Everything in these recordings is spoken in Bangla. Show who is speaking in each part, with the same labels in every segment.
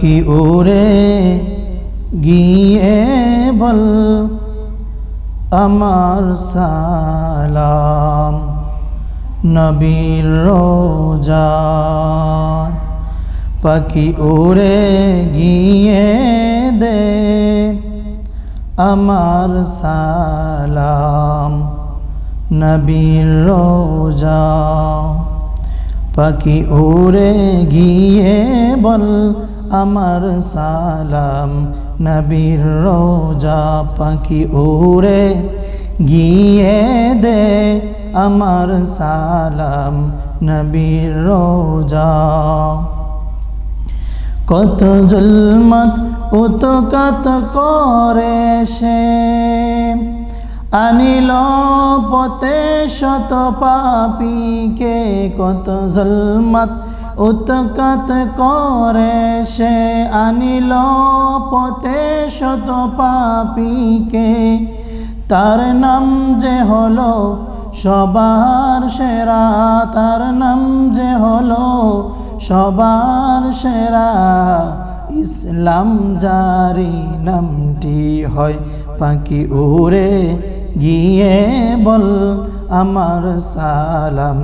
Speaker 1: কি উড়ে গিয়ে বল আমার সালাম নবীর রোজা। পাখি উড়ে গিয়ে দে আমার সালাম নবীর রোজা। পাখি উড়ে গিয়ে বল আমার সালাম, নবীর রোজা পাখি উড়ে গিয়ে দে। আমার সালাম, নবীর রোজা। কত জুলমত উতকাত করে সে। আনিল পতে শত পাপিকে কত জুলমত উৎকাত করে সে আনিল পতে শত পাপিকে। তার নাম যে হলো সবার সেরা, তার নাম যে হলো সবার সেরা। ইসলাম জারি নামটি হয় পাখি উড়ে গিয়ে বল, আমার সালাম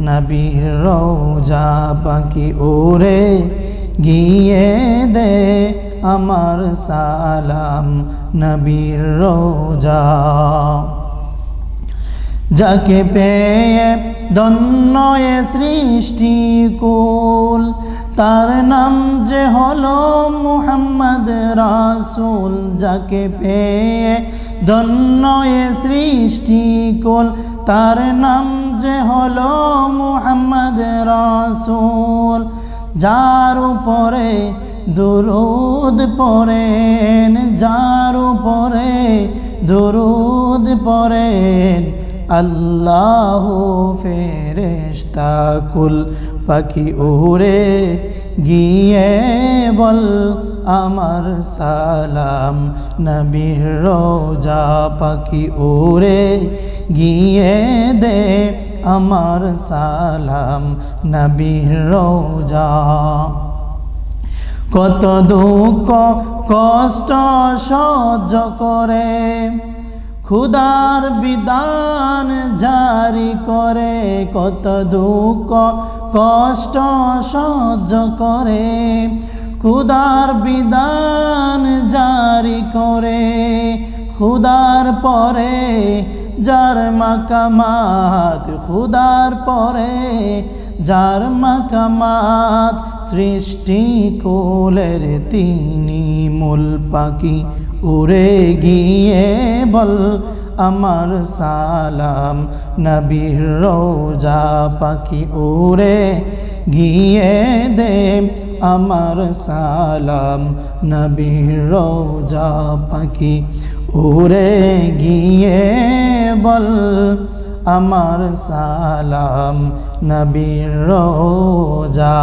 Speaker 1: নবীর রোজা পাখি উড়ে গিয়ে দে আমার সালাম নবীর রোজা যাকে পেয়ে দন্নয়ে সৃষ্টি কুল, তার নাম যে হলো মুহাম্মদ রাসুল। যাকে পেয়ে দন্নয়ে সৃষ্টি কুল তার নাম যে হলো মুহাম্মদ রাসুল, যার উপরে দুরুদ পড়েন, যার উপরে দুরুদ পড়েন। আল্লাহ ফেরেশতা কুল পাখি উড়ে গিয়ে বল আমার সালাম। নবীর রোজা পাখি উড়ে গিয়ে দে আমার সালাম। নবীর রোজা। কত দুঃখ, কষ্ট সহ্য করে ক্ষুদার বিধান জারি করে। কত দুঃখ কষ্ট সহ্য করে ক্ষুদার বিধান জারি করে ক্ষুদার পরে যার মাকামাত ক্ষুদার পরে যার মাকামাত, সৃষ্টি কোলের তিনি মূল পাখি। উড়ে গিয়ে বল আমার সালাম। নবীর রোজা পাখি উড়ে গিয়ে দে আমার সালাম। নবীর রোজা পাখি উড়ে গিয়ে বল আমার সালাম। নবীর রোজা